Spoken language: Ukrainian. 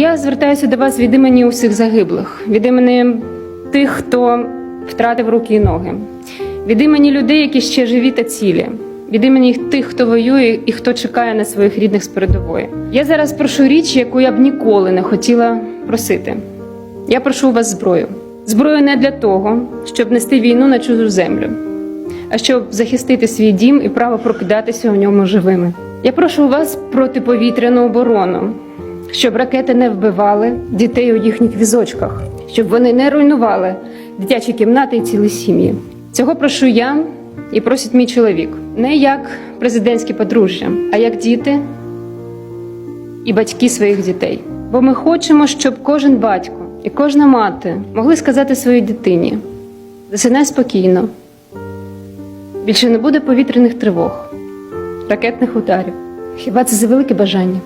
Я звертаюся до вас від імені усіх загиблих, від імені тих, хто втратив руки і ноги, від імені людей, які ще живі та цілі, від імені тих, хто воює і хто чекає на своїх рідних з передової. Я зараз прошу річ, яку я б ніколи не хотіла просити. Я прошу у вас зброю. Зброю не для того, щоб нести війну на чужу землю, а щоб захистити свій дім і право прокидатися у ньому живими. Я прошу у вас протиповітряну оборону, щоб ракети не вбивали дітей у їхніх візочках, щоб вони не руйнували дитячі кімнати і цілі сім'ї. Цього прошу я і просить мій чоловік, не як президентське подружжя, а як діти і батьки своїх дітей. Бо ми хочемо, щоб кожен батько і кожна мати могли сказати своїй дитині: засинай спокійно, більше не буде повітряних тривог, ракетних ударів. Хіба це за велике бажання?